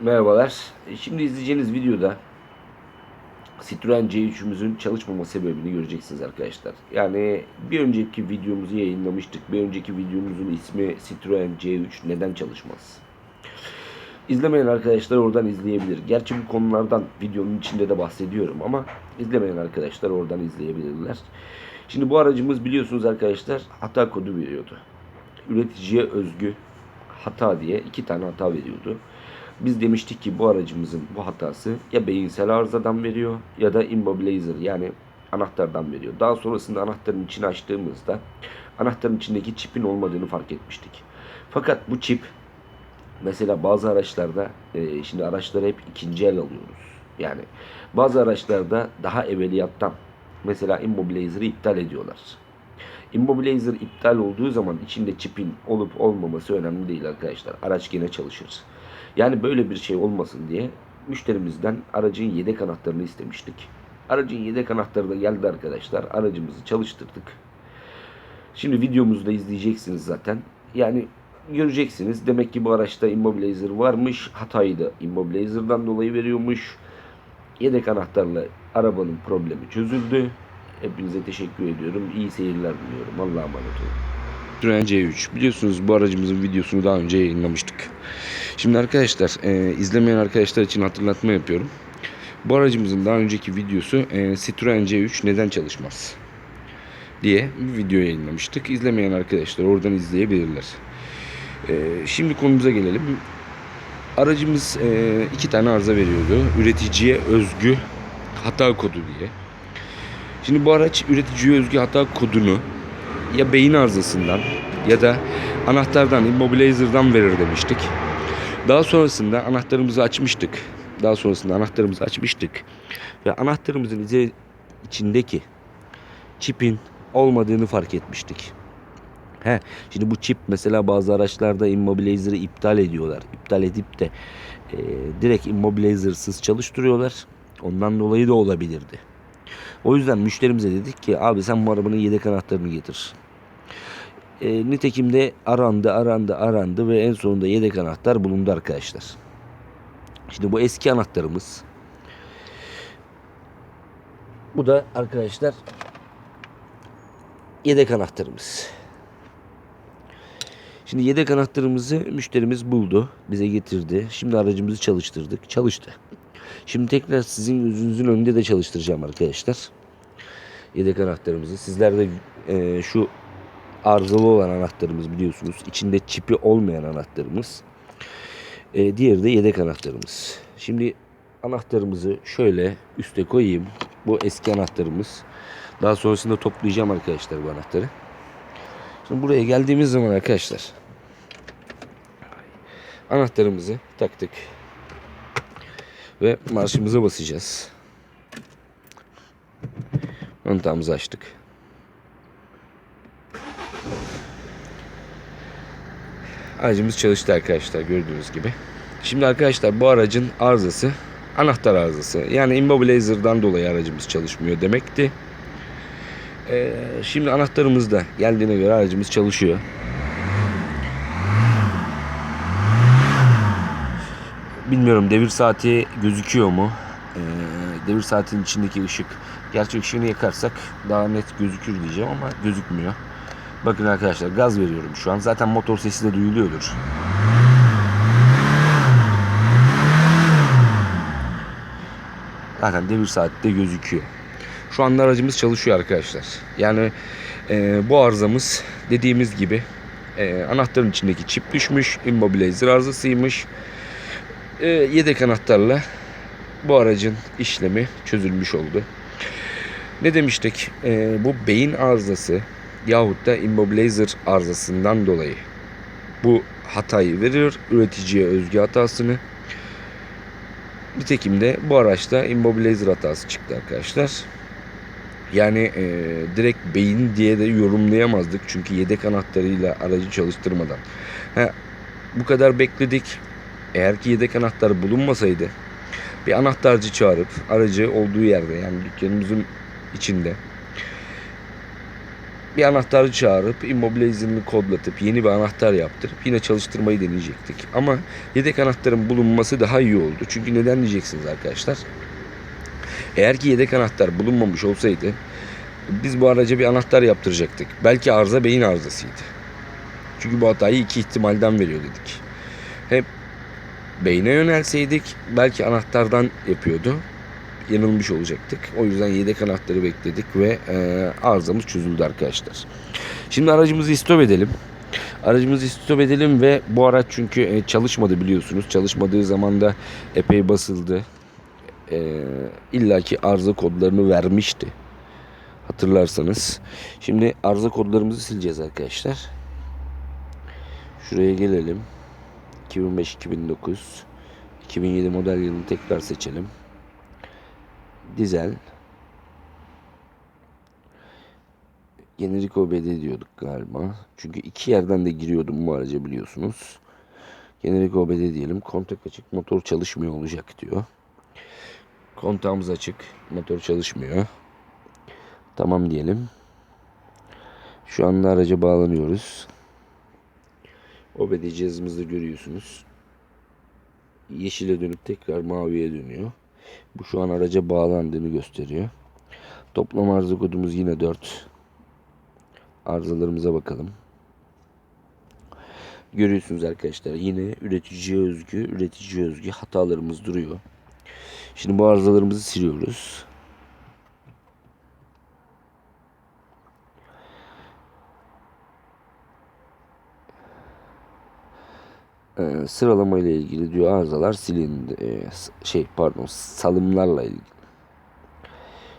Merhabalar. E, Şimdi izleyeceğiniz videoda Citroen C3'ümüzün çalışmama sebebini göreceksiniz arkadaşlar. Yani bir önceki videomuzu yayınlamıştık. Bir önceki videomuzun ismi Citroen C3 neden çalışmaz? İzlemeyen arkadaşlar oradan izleyebilir. Gerçi bu konulardan videonun içinde de bahsediyorum ama izlemeyen arkadaşlar oradan izleyebilirler. Şimdi bu aracımız biliyorsunuz arkadaşlar hata kodu veriyordu. Üreticiye özgü hata diye iki tane hata veriyordu. Biz demiştik ki bu aracımızın bu hatası ya beyinsel arızadan veriyor ya da immobilizer yani anahtardan veriyor. Daha sonrasında anahtarın içini açtığımızda anahtarın içindeki çipin olmadığını fark etmiştik. Fakat bu çip mesela bazı araçlarda e, şimdi araçları hep ikinci el alıyoruz. Yani bazı araçlarda daha evveliyattan mesela immobilizer'ı iptal ediyorlar. Immobilizer iptal olduğu zaman içinde çipin olup olmaması önemli değil arkadaşlar. Araç gene çalışır. Yani böyle bir şey olmasın diye müşterimizden aracın yedek anahtarını istemiştik. Aracın yedek anahtarı da geldi arkadaşlar. Aracımızı çalıştırdık. Şimdi videomuzu da izleyeceksiniz zaten. Yani göreceksiniz. Demek ki bu araçta immobilizer varmış. Hatayı da immobilizer'dan dolayı veriyormuş. Yedek anahtarla arabanın problemi çözüldü. Hepinize teşekkür ediyorum. İyi seyirler diliyorum. Allah'a emanet olun. Citroen C3. Biliyorsunuz bu aracımızın videosunu daha önce yayınlamıştık. Şimdi arkadaşlar e, izlemeyen arkadaşlar için hatırlatma yapıyorum. Bu aracımızın daha önceki videosu e, Citroen C3 neden çalışmaz diye bir video yayınlamıştık. İzlemeyen arkadaşlar oradan izleyebilirler. E, şimdi konumuza gelelim. Aracımız e, iki tane arıza veriyordu. Üreticiye özgü hata kodu diye. Şimdi bu araç üreticiye özgü hata kodunu ya beyin arızasından ya da anahtardan, immobilizer'dan verir demiştik. Daha sonrasında anahtarımızı açmıştık. Daha sonrasında anahtarımızı açmıştık. Ve anahtarımızın içindeki çipin olmadığını fark etmiştik. He, şimdi bu çip mesela bazı araçlarda immobilizer'ı iptal ediyorlar. İptal edip de e, direkt immobilizer'sız çalıştırıyorlar. Ondan dolayı da olabilirdi. O yüzden müşterimize dedik ki abi sen bu arabanın yedek anahtarını getir. E, nitekim de arandı arandı arandı ve en sonunda yedek anahtar bulundu arkadaşlar. Şimdi bu eski anahtarımız. Bu da arkadaşlar yedek anahtarımız. Şimdi yedek anahtarımızı müşterimiz buldu. Bize getirdi. Şimdi aracımızı çalıştırdık. Çalıştı. Şimdi tekrar sizin gözünüzün önünde de çalıştıracağım arkadaşlar. Yedek anahtarımızı. Sizler de e, şu arızalı olan anahtarımız biliyorsunuz. İçinde çipi olmayan anahtarımız. E, diğeri de yedek anahtarımız. Şimdi anahtarımızı şöyle üste koyayım. Bu eski anahtarımız. Daha sonrasında toplayacağım arkadaşlar bu anahtarı. Şimdi buraya geldiğimiz zaman arkadaşlar anahtarımızı taktık ve marşımıza basacağız. Kontağımızı açtık. Aracımız çalıştı arkadaşlar gördüğünüz gibi. Şimdi arkadaşlar bu aracın arızası anahtar arızası. Yani immobilizer'dan dolayı aracımız çalışmıyor demekti. Ee, şimdi anahtarımız da geldiğine göre aracımız çalışıyor. Bilmiyorum devir saati gözüküyor mu? Ee, devir saatinin içindeki ışık. Gerçi ışığını yakarsak daha net gözükür diyeceğim ama gözükmüyor. Bakın arkadaşlar gaz veriyorum şu an. Zaten motor sesi de duyuluyordur. Zaten devir saati de gözüküyor. Şu anda aracımız çalışıyor arkadaşlar. Yani e, bu arızamız dediğimiz gibi e, anahtarın içindeki çip düşmüş. Immobilizer arızasıymış. E, yedek anahtarla bu aracın işlemi çözülmüş oldu. Ne demiştik? E, bu beyin arızası yahut da immobilizer arızasından dolayı bu hatayı verir. Üreticiye özgü hatasını. Nitekim de bu araçta immobilizer hatası çıktı arkadaşlar. Yani e, direkt beyin diye de yorumlayamazdık. Çünkü yedek anahtarıyla aracı çalıştırmadan. Ha, bu kadar bekledik. Eğer ki yedek anahtar bulunmasaydı bir anahtarcı çağırıp aracı olduğu yerde yani dükkanımızın içinde bir anahtarı çağırıp immobilizini kodlatıp yeni bir anahtar yaptırıp yine çalıştırmayı deneyecektik. Ama yedek anahtarın bulunması daha iyi oldu. Çünkü neden diyeceksiniz arkadaşlar? Eğer ki yedek anahtar bulunmamış olsaydı biz bu araca bir anahtar yaptıracaktık. Belki arıza beyin arızasıydı. Çünkü bu hatayı iki ihtimalden veriyor dedik. Hep beyne yönelseydik belki anahtardan yapıyordu. Yanılmış olacaktık. O yüzden yedek anahtarı bekledik ve e, arızamız çözüldü arkadaşlar. Şimdi aracımızı stop edelim. Aracımızı stop edelim ve bu araç çünkü e, çalışmadı biliyorsunuz. Çalışmadığı zaman da epey basıldı. E, illaki arıza kodlarını vermişti. Hatırlarsanız. Şimdi arıza kodlarımızı sileceğiz arkadaşlar. Şuraya gelelim. 2005, 2009, 2007 model yılını tekrar seçelim. Dizel. Jenerik OBD diyorduk galiba. Çünkü iki yerden de giriyordum bu araca biliyorsunuz. Jenerik OBD diyelim. Kontak açık, motor çalışmıyor olacak diyor. Kontağımız açık, motor çalışmıyor. Tamam diyelim. Şu anda araca bağlanıyoruz. OBD cihazımızda görüyorsunuz. Yeşile dönüp tekrar maviye dönüyor. Bu şu an araca bağlandığını gösteriyor. Toplam arıza kodumuz yine 4. Arızalarımıza bakalım. Görüyorsunuz arkadaşlar yine üreticiye özgü, üreticiye özgü hatalarımız duruyor. Şimdi bu arızalarımızı siliyoruz. Ee, sıralama ile ilgili diyor arızalar silindi. S- şey pardon salımlarla ilgili.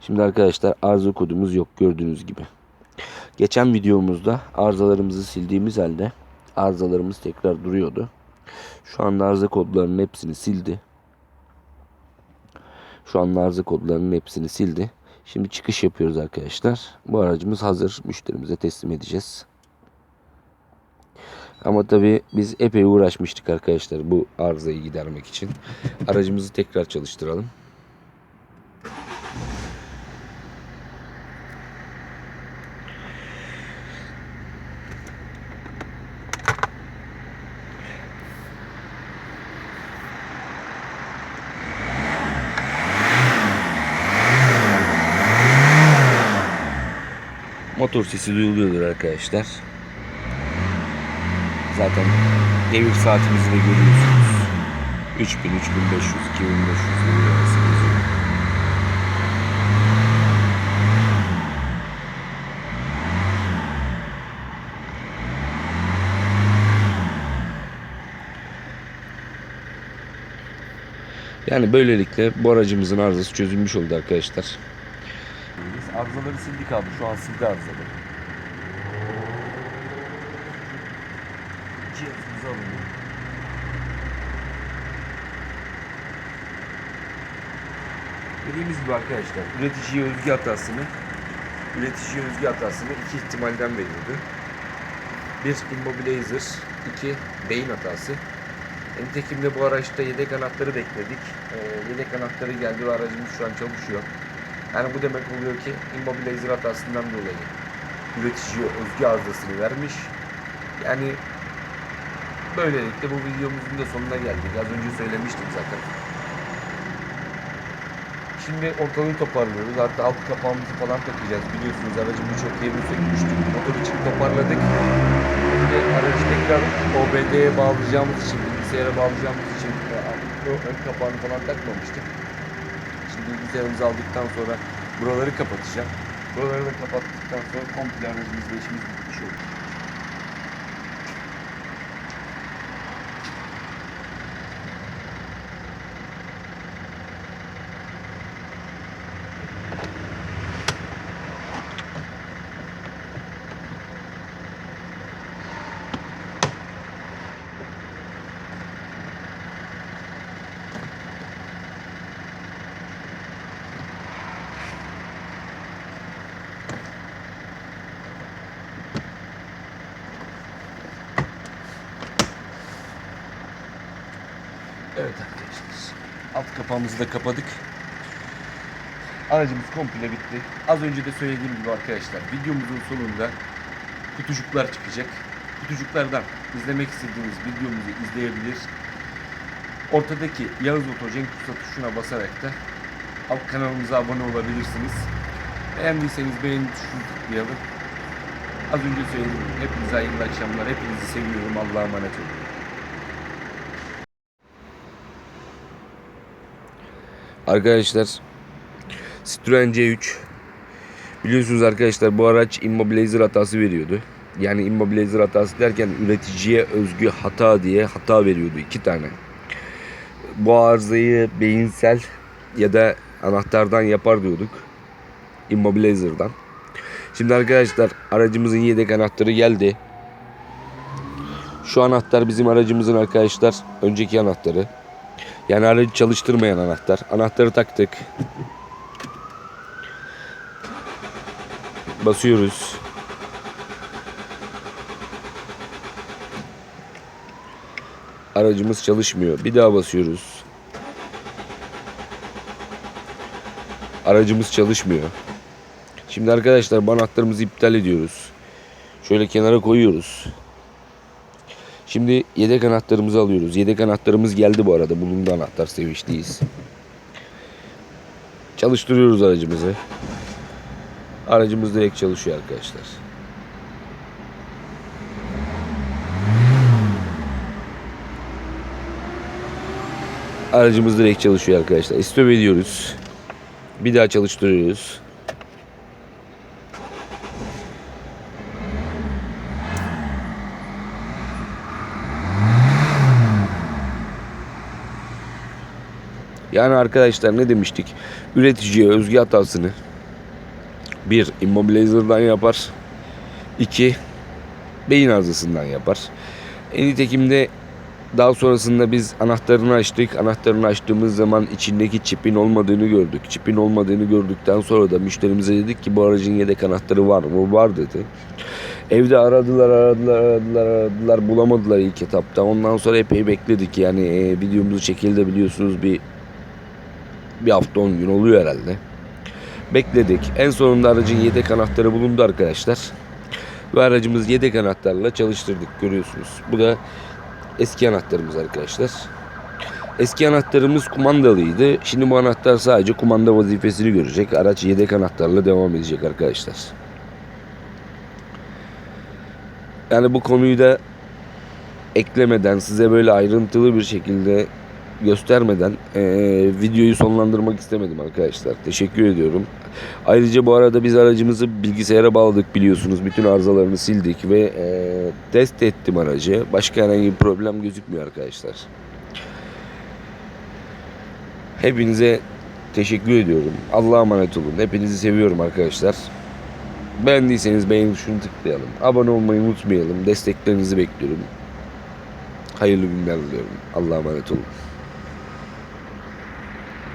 Şimdi arkadaşlar arıza kodumuz yok gördüğünüz gibi. Geçen videomuzda arızalarımızı sildiğimiz halde arızalarımız tekrar duruyordu. Şu anda arıza kodlarının hepsini sildi. Şu anda arıza kodlarının hepsini sildi. Şimdi çıkış yapıyoruz arkadaşlar. Bu aracımız hazır. Müşterimize teslim edeceğiz. Ama tabii biz epey uğraşmıştık arkadaşlar bu arızayı gidermek için. Aracımızı tekrar çalıştıralım. Motor sesi duyuluyordur arkadaşlar. Zaten devir saatimizi de görüyorsunuz. 3000, 3500, 2500 devir arası. Yani böylelikle bu aracımızın arızası çözülmüş oldu arkadaşlar. Arızaları sildik abi. Şu an sildi arızaları. Dediğimiz gibi arkadaşlar üreticiye özgü hatasını üreticiye özgü hatasını iki ihtimalden veriyordu. Bir immobilizer, iki beyin hatası. Nitekim de bu araçta yedek anahtarı bekledik. Ee, yedek anahtarı geldi ve aracımız şu an çalışıyor. Yani bu demek oluyor ki immobilizer hatasından dolayı üreticiye özgü arızasını vermiş. Yani böylelikle bu videomuzun da sonuna geldik. Az önce söylemiştim zaten. Şimdi ortalığı toparlıyoruz. Artık alt kapağımızı falan takacağız. Biliyorsunuz aracın birçok yerini sökmüştük. Motor için toparladık. Şimdi aracı tekrar OBD'ye bağlayacağımız için, bilgisayara bağlayacağımız için ön kapağını falan takmamıştık. Şimdi bilgisayarımızı aldıktan sonra buraları kapatacağım. Buraları da kapattıktan sonra komple aracımızla işimiz bitmiş olur. Evet arkadaşlar. Alt kapağımızı da kapadık. Aracımız komple bitti. Az önce de söylediğim gibi arkadaşlar videomuzun sonunda kutucuklar çıkacak. Kutucuklardan izlemek istediğiniz videomuzu izleyebilir. Ortadaki Yağız Oto Cenk tuşuna basarak da alt kanalımıza abone olabilirsiniz. Beğendiyseniz beğeni tuşunu tıklayalım. Az önce söylediğim gibi hepinize hayırlı akşamlar. Hepinizi seviyorum. Allah'a emanet olun. Arkadaşlar Citroen C3 biliyorsunuz arkadaşlar bu araç immobilizer hatası veriyordu. Yani immobilizer hatası derken üreticiye özgü hata diye hata veriyordu iki tane. Bu arızayı beyinsel ya da anahtardan yapar diyorduk. Immobilizer'dan. Şimdi arkadaşlar aracımızın yedek anahtarı geldi. Şu anahtar bizim aracımızın arkadaşlar önceki anahtarı. Yani aracı çalıştırmayan anahtar. Anahtarı taktık. Basıyoruz. Aracımız çalışmıyor. Bir daha basıyoruz. Aracımız çalışmıyor. Şimdi arkadaşlar bu anahtarımızı iptal ediyoruz. Şöyle kenara koyuyoruz. Şimdi yedek anahtarımızı alıyoruz. Yedek anahtarımız geldi bu arada. Bunun da anahtar sevinçliyiz. Çalıştırıyoruz aracımızı. Aracımız direkt çalışıyor arkadaşlar. Aracımız direkt çalışıyor arkadaşlar. İstop ediyoruz. Bir daha çalıştırıyoruz. Yani arkadaşlar ne demiştik? Üreticiye özgü hatasını bir immobilizer'dan yapar. iki beyin arızasından yapar. En nitekim de daha sonrasında biz anahtarını açtık. Anahtarını açtığımız zaman içindeki çipin olmadığını gördük. Çipin olmadığını gördükten sonra da müşterimize dedik ki bu aracın yedek anahtarı var mı? Var dedi. Evde aradılar, aradılar, aradılar, aradılar. Bulamadılar ilk etapta. Ondan sonra epey bekledik. Yani e, videomuzu çekildi biliyorsunuz bir bir hafta 10 gün oluyor herhalde. Bekledik. En sonunda aracın yedek anahtarı bulundu arkadaşlar. Ve aracımız yedek anahtarla çalıştırdık görüyorsunuz. Bu da eski anahtarımız arkadaşlar. Eski anahtarımız kumandalıydı. Şimdi bu anahtar sadece kumanda vazifesini görecek. Araç yedek anahtarla devam edecek arkadaşlar. Yani bu konuyu da eklemeden size böyle ayrıntılı bir şekilde göstermeden eee, videoyu sonlandırmak istemedim arkadaşlar. Teşekkür ediyorum. Ayrıca bu arada biz aracımızı bilgisayara bağladık biliyorsunuz. Bütün arızalarını sildik ve eee, test ettim aracı. Başka herhangi bir problem gözükmüyor arkadaşlar. Hepinize teşekkür ediyorum. Allah'a emanet olun. Hepinizi seviyorum arkadaşlar. Beğendiyseniz beğeni tuşunu tıklayalım. Abone olmayı unutmayalım. Desteklerinizi bekliyorum. Hayırlı günler diliyorum. Allah'a emanet olun.